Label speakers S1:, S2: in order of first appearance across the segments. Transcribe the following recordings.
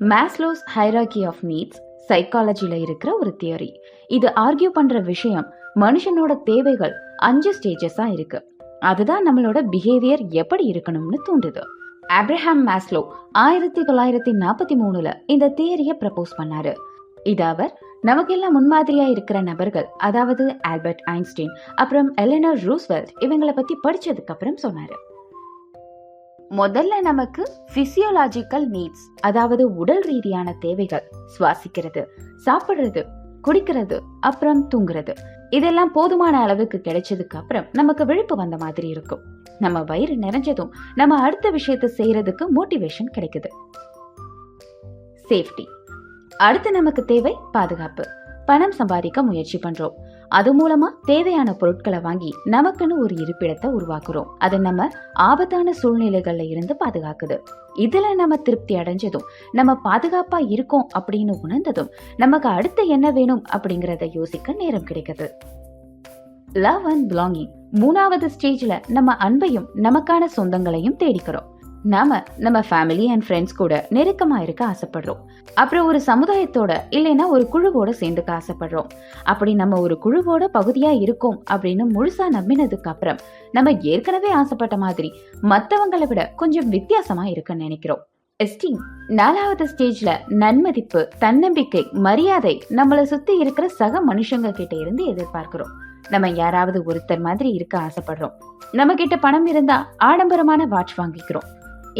S1: Maslow's hierarchy of needs சைக்காலஜியில் இருக்கிற ஒரு தியரி இது ஆர்கியூ பண்ணுற விஷயம் மனுஷனோட தேவைகள் அஞ்சு ஸ்டேஜஸாக இருக்கு. அதுதான் நம்மளோட பிஹேவியர் எப்படி இருக்கணும்னு தூண்டுது. ஆப்ரஹாம் மேஸ்லோ ஆயிரத்தி தொள்ளாயிரத்தி நாற்பத்தி மூணுல இந்த தியரியை ப்ரப்போஸ் பண்ணாரு. இது அவர் நமக்கெல்லாம் முன்மாதிரியா இருக்கிற நபர்கள் அதாவது ஆல்பர்ட் ஐன்ஸ்டீன் அப்புறம் எலினர் ரூஸ்வெல்ட் இவங்களை பத்தி படிச்சதுக்கு அப்புறம் சொன்னாரு. முதல்ல நமக்கு பிசியோலாஜிக்கல் நீட்ஸ் அதாவது உடல் ரீதியான தேவைகள் சுவாசிக்கிறது சாப்பிடுறது குடிக்கிறது அப்புறம் தூங்குறது. இதெல்லாம் போதுமான அளவுக்கு கிடைச்சதுக்கு அப்புறம் நமக்கு விழிப்பு வந்த மாதிரி இருக்கும். நம்ம வயிறு நிறைஞ்சதும் நம்ம அடுத்த விஷயத்தை செய்யறதுக்கு மோட்டிவேஷன் கிடைக்குது. சேஃப்டி அடுத்து நமக்கு தேவை பாதுகாப்பு. பணம் சம்பாதிக்க முயற்சி பண்றோம். அது மூலமா தேவையான பொருட்களை வாங்கி நமக்குன்னு ஒரு இருப்பிடத்தை உருவாக்குறோம். அது நம்ம ஆபத்தான சூழ்நிலைகள்ல இருந்து பாதுகாக்குது. இதுல நம்ம திருப்தி அடைஞ்சதும் நம்ம பாதுகாப்பா இருக்கோம் அப்படின்னு உணர்ந்ததும் நமக்கு அடுத்து என்ன வேணும் அப்படிங்கறத யோசிக்க நேரம் கிடைக்குது. லவ் அண்ட் பிலாங்கிங் மூணாவது ஸ்டேஜ்ல நம்ம அன்பையும் நமக்கான சொந்தங்களையும் தேடிக்கிறோம். நாம நம்ம ஃபேமிலி அண்ட் ஃப்ரெண்ட்ஸ் கூட நெருக்கமா இருக்க ஆசைப்படுறோம். அப்புறம் ஒரு சமுதாயத்தோட இல்லைன்னா ஒரு குழுவோட சேர்ந்துக்க ஆசைப்படுறோம். அப்படி நம்ம ஒரு குழுவோட பகுதியா இருக்கோம் அப்படின்னு முழுசா நம்பினதுக்கு அப்புறம் நம்ம ஏற்கனவே ஆசைப்பட்ட மாதிரி மற்றவங்களை விட கொஞ்சம் வித்தியாசமா இருக்குன்னு நினைக்கிறோம். எஸ்டீம் நாலாவது ஸ்டேஜ்ல நன்மதிப்பு தன்னம்பிக்கை மரியாதை நம்மளை சுத்தி இருக்கிற சக மனுஷங்க கிட்ட இருந்து எதிர்பார்க்கிறோம். நம்ம யாராவது ஒருத்தர் மாதிரி இருக்க ஆசைப்படுறோம். நம்ம கிட்ட பணம் இருந்தா ஆடம்பரமான வாட்ச் வாங்கிக்கிறோம்.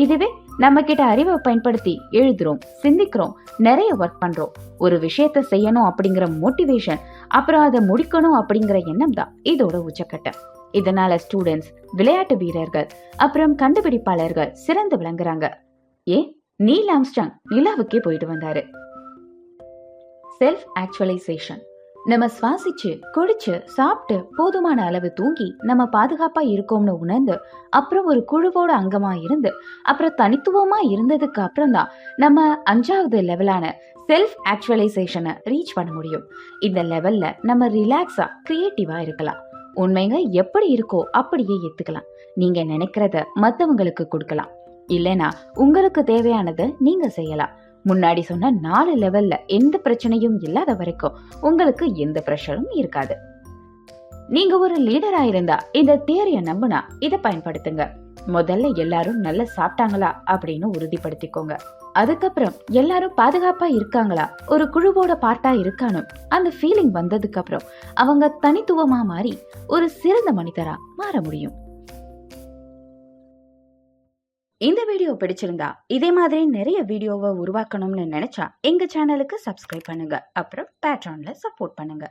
S1: இதுவே நம்ம கிட்ட அறிவை பயன்படுத்தி எழுதுறோம் சிந்திக்கிறோம் நிறைய ஒர்க் பண்றோம். ஒரு விஷயத்த செய்யணும் அப்படிங்கிற மோட்டிவேஷன் அப்புறம் அதை முடிக்கணும் அப்படிங்கிற எண்ணம் தான் இதோட உச்சக்கட்டம். இதனால ஸ்டூடெண்ட்ஸ் விளையாட்டு வீரர்கள் அப்புறம் கண்டுபிடிப்பாளர்கள் சிறந்து விளங்குறாங்க. ஏ நீல் ஆம்ஸ்டாங் நிலாவுக்கே போயிட்டு வந்தாரு. செல்ஃப் ஆக்சுவலைசேஷன் நம்ம சுவாசிச்சு குடிச்சு சாப்பிட்டு போதுமான அளவு தூங்கி நம்ம பாதுகாப்பா இருக்கோம்னு உணர்ந்து அப்புறம் ஒரு குழுவோட அங்கமா இருந்து அப்புறம் தனித்துவமா இருந்ததுக்கு அப்புறம் தான் நம்ம அஞ்சாவது லெவலான செல்ஃப் ஆக்சுவலைசேஷனை ரீச் பண்ண முடியும். இந்த லெவல்ல நம்ம ரிலாக்ஸா கிரியேட்டிவா இருக்கலாம். உண்மைங்க எப்படி இருக்கோ அப்படியே ஏத்துக்கலாம். நீங்க நினைக்கிறத மத்தவங்களுக்கு கொடுக்கலாம். இல்லைனா உங்களுக்கு தேவையானதை நீங்க செய்யலாம். முன்னாடி சொன்ன நாலு லெவல்ல எந்த பிரச்சனையும் இல்லாத வரைக்கும் உங்களுக்கு எந்த ப்ரெஷரும் இருக்காது. நீங்க ஒரு லீடரா இருந்தா இந்த தியரிய நம்புனா இதை பயன்படுத்துங்க. முதல்ல எல்லாரும் நல்லா சாப்பிட்டாங்களா அப்படின்னு உறுதிப்படுத்திக்கோங்க. அதுக்கப்புறம் எல்லாரும் பாதுகாப்பா இருக்காங்களா? ஒரு குழுவோட பார்ட்டா இருக்கானோ அந்த ஃபீலிங் வந்ததுக்கு அப்புறம் அவங்க தனித்துவமா மாறி ஒரு சிறந்த மனிதரா மாற முடியும். இந்த வீடியோ பிடிச்சிருந்தா இதே மாதிரி நிறைய வீடியோவை உருவாக்கணும்னு நினைச்சா எங்க சேனலுக்கு சப்ஸ்கிரைப் பண்ணுங்க. அப்புறம் பேட்ரான்ல சப்போர்ட் பண்ணுங்க.